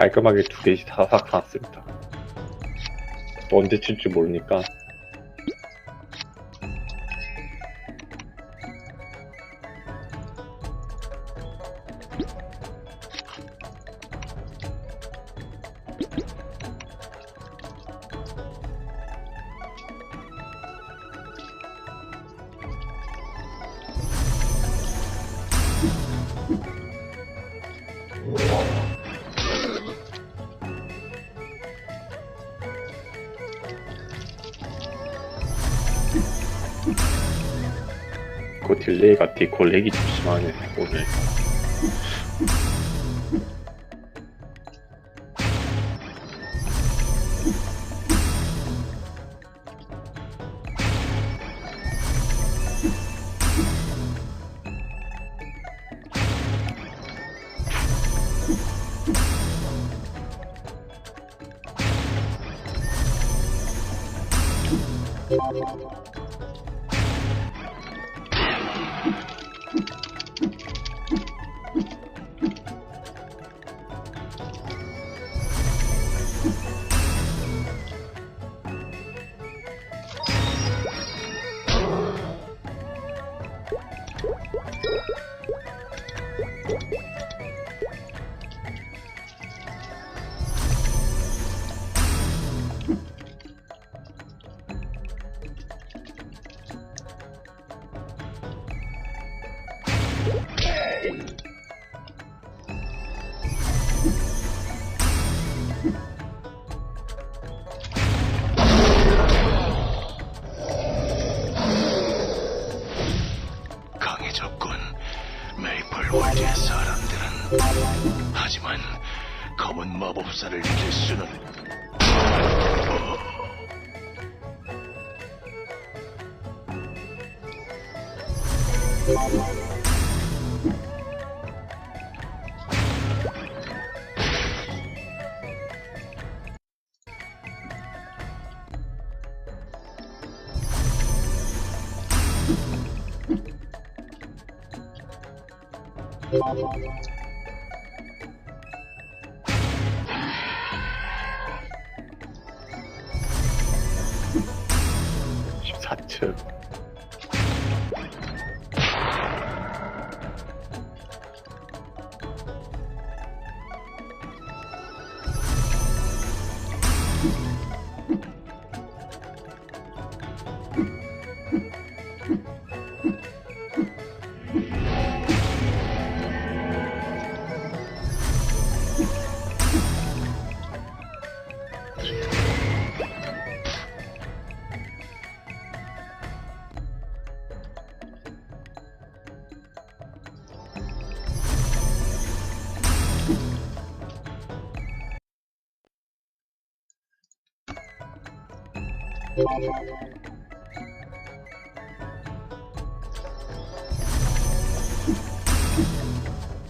깔끔하게 두 개씩 사삭 샀습니다. 또 언제 칠지 모르니까 그 딜레이가 디코 렉이 좀 심하네 오늘. 마법사를 이길 수는 사층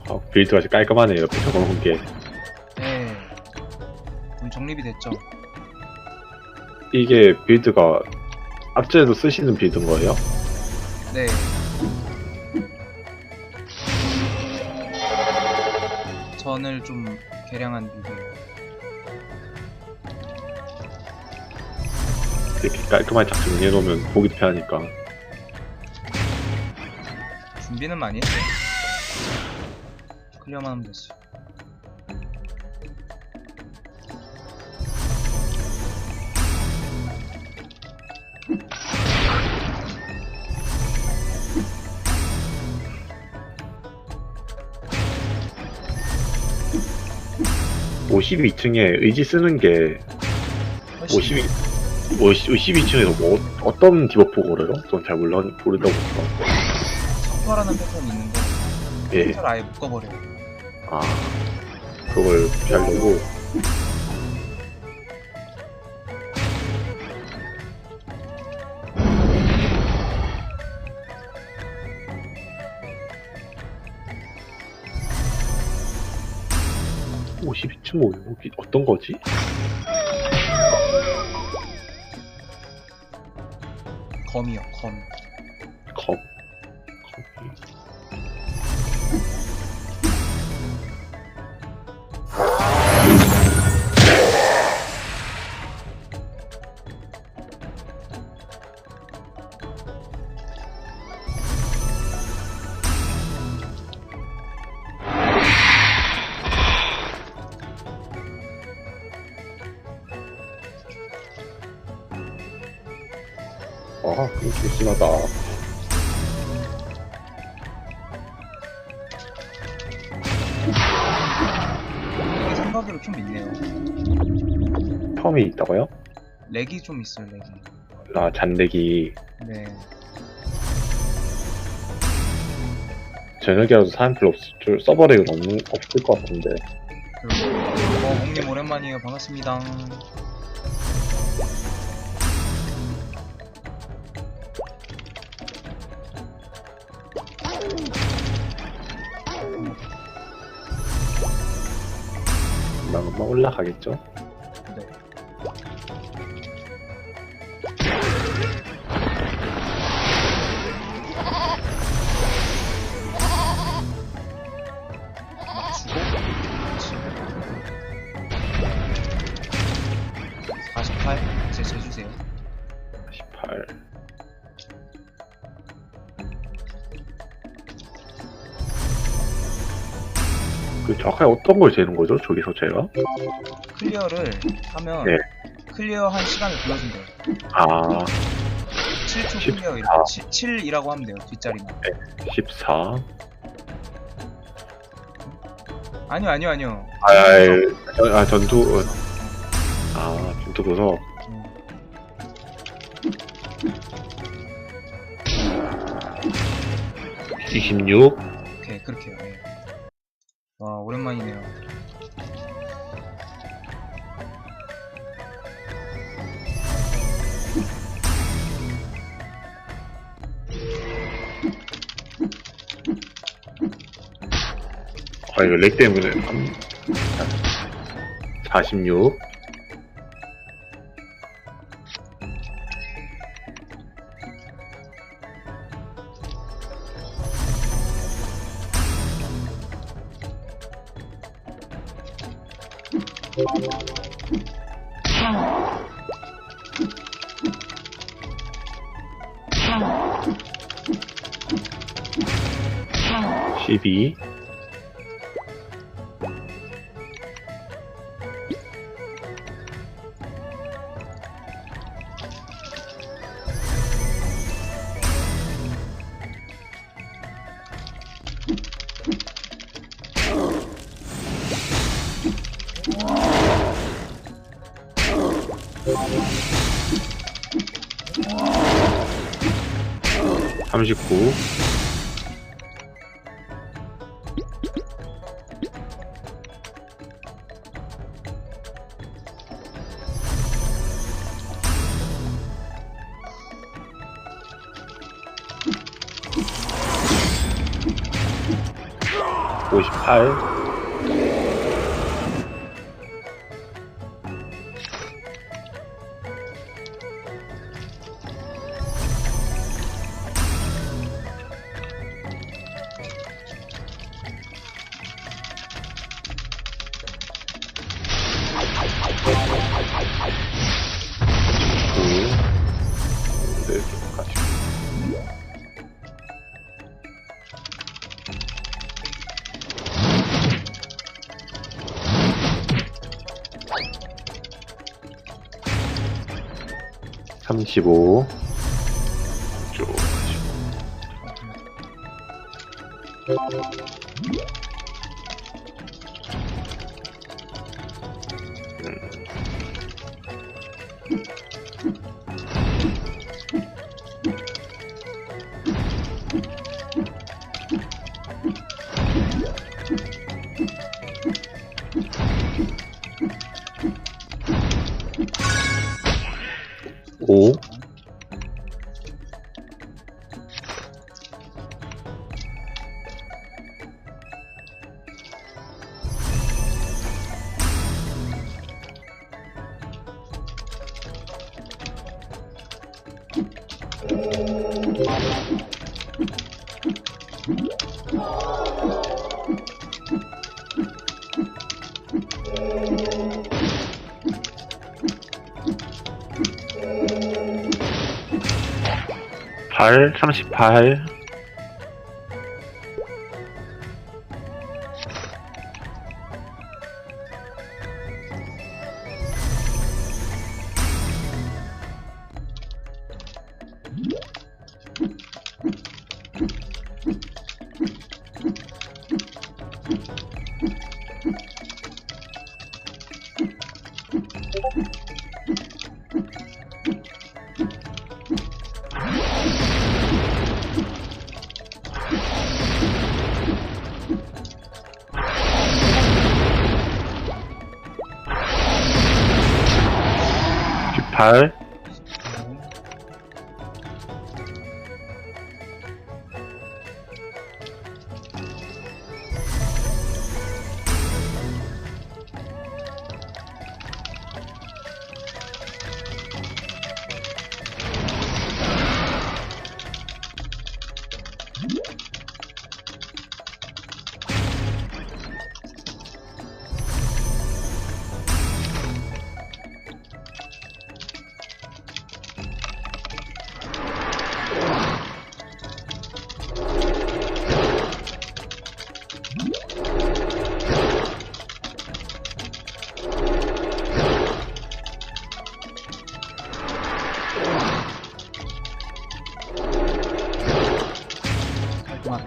어, 빌드가 아주 깔끔하네요. 옆에 적어놓은 게. 네. 좀 정립이 됐죠. 이게 빌드가 앞전에도 쓰시는 빌드인 거예요? 네. 전을 좀 개량한 빌드예요. 이렇게 깔끔하게 딱 정리해놓으면 보기도 편하니까. 준비는 많이 했어 클리어만 하면 됐어. 52층에 의지 쓰는 게 52, 뭐 12층에서 뭐, 뭐 어, 어떤 디버프 걸어요? 전 잘 몰라 모르다 보니까 폭발하는 패턴이 있는데 예. 패턴을 아예 묶어버려요 아 그걸 피하려고 오 12층 뭐 어떤 거지? 검이요, 검. 검. 심하다. 이게 생각으로 좀 있네요. 텀이 있다고요? 렉이 좀 있어요, 렉이. 아, 잔대기. 네. 저녁이라도 사람 별로 없을 줄, 서버 렉은 없는, 없을 것 같은데. 그리고, 어, 몽님 오랜만이에요. 반갑습니다. 금방 금방 올라가겠죠? 그 정확하게 어떤 걸 재는 거죠? 저기서 제가? 클리어를 하면, 네. 클리어 한 시간을 불러준대요. 아, 7초 14. 클리어 이렇게 7, 7이라고 하면 돼요, 뒷자리만. 14. 아니요, 아니요, 아니요. 아, 아, 아, 전투, 어, 아, 전투 도서. 음. 26. 오케이, 그렇게요. 예. 와, 오랜만이네요. 아, 이거 렉 때문에. 46. 39 58 35 쭉. 38, 38, は。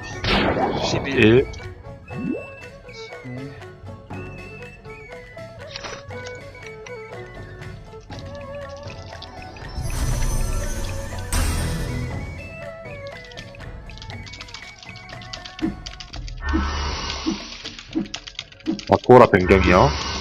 11 1, 11 마코라 변경이요.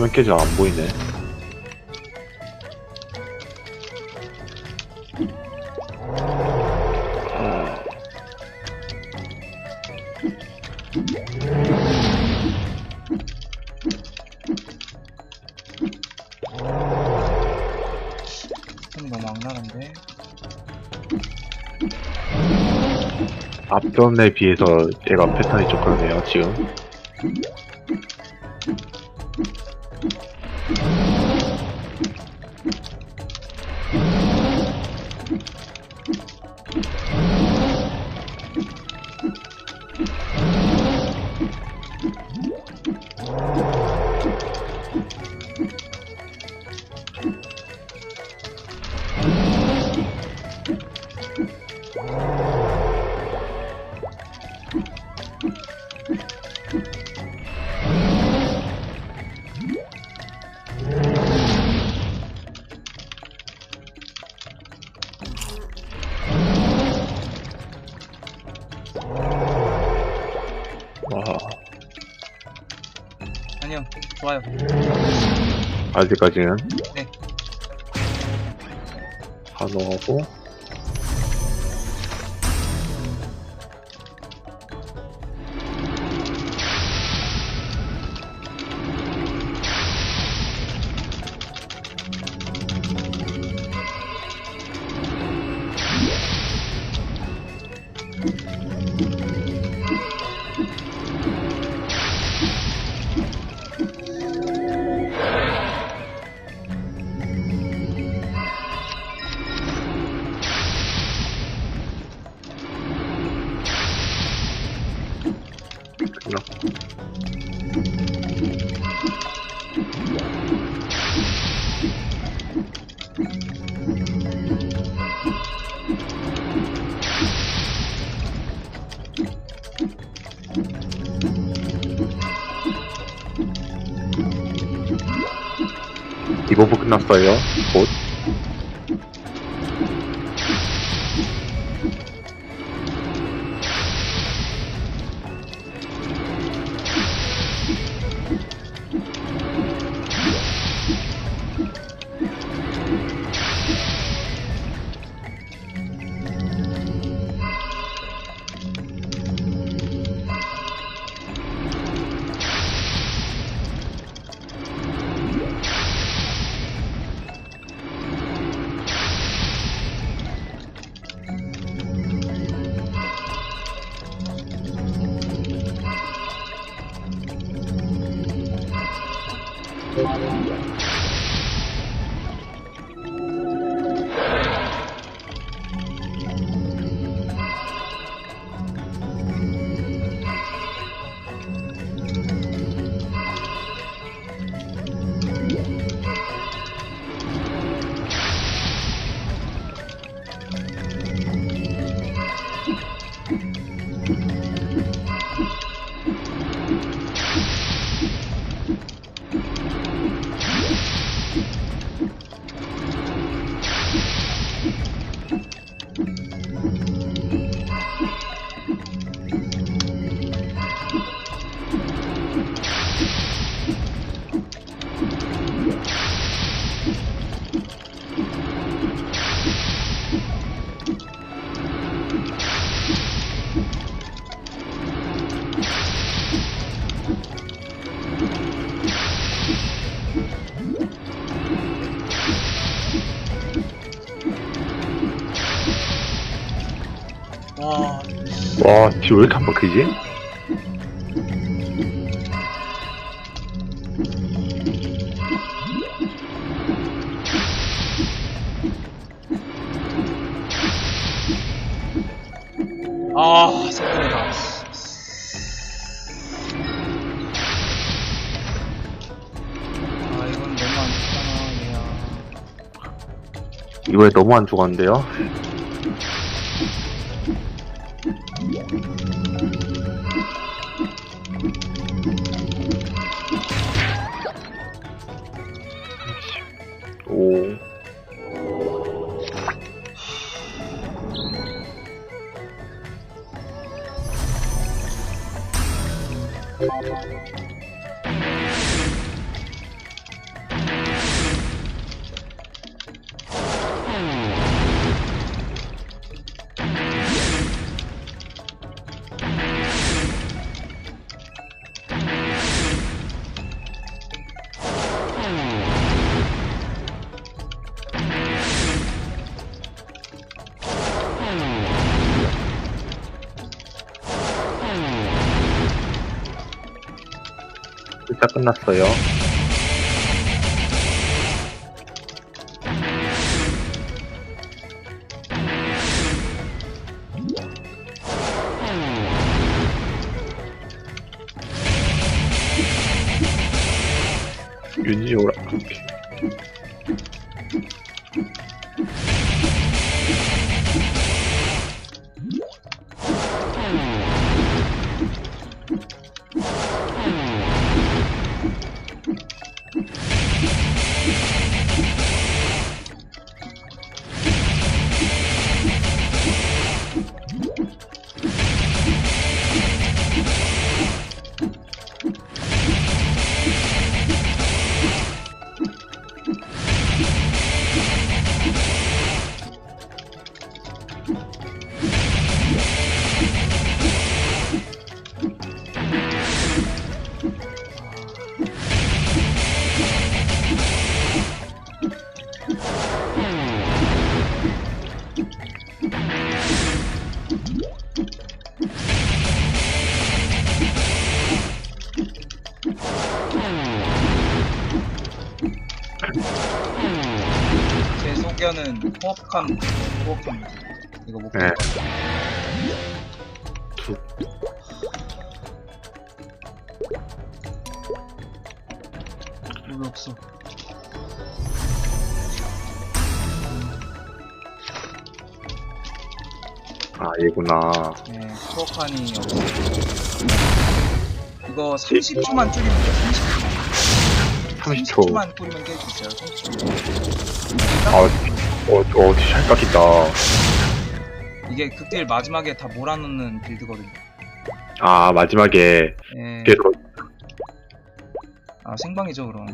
화면 깨져 안 보이네. 아, 좀 너무 악랄한데 앞전에 비해서 얘가 패턴이 좀 그러네요, 지금. 좋아요 아직까지는. 네. 한호하고. 이버프 끝났어요. 곧. 와 와, 뒤왜 이렇게 안 막히지? 아, 색깔이다. 아, 이건 너무 안 좋잖아, 얘야. 이번에 너무 안 죽었는데요? 끝났어요. 윤지 오라. 포악한 포악합니다. 이거 못 네. 네. 두. 여기 없어. 아, 얘구나. 네, 포악한이 없어. 이거 30초만 줄이면 돼. 30초. 30초. 30초만 뿌리면 깰수 있어요. 30초. 아, 어, 어, 잘 깎인다. 이게 극딜 마지막에 다 몰아넣는 빌드거든요. 아, 마지막에, 예. 계속 아 생방이죠 그럼.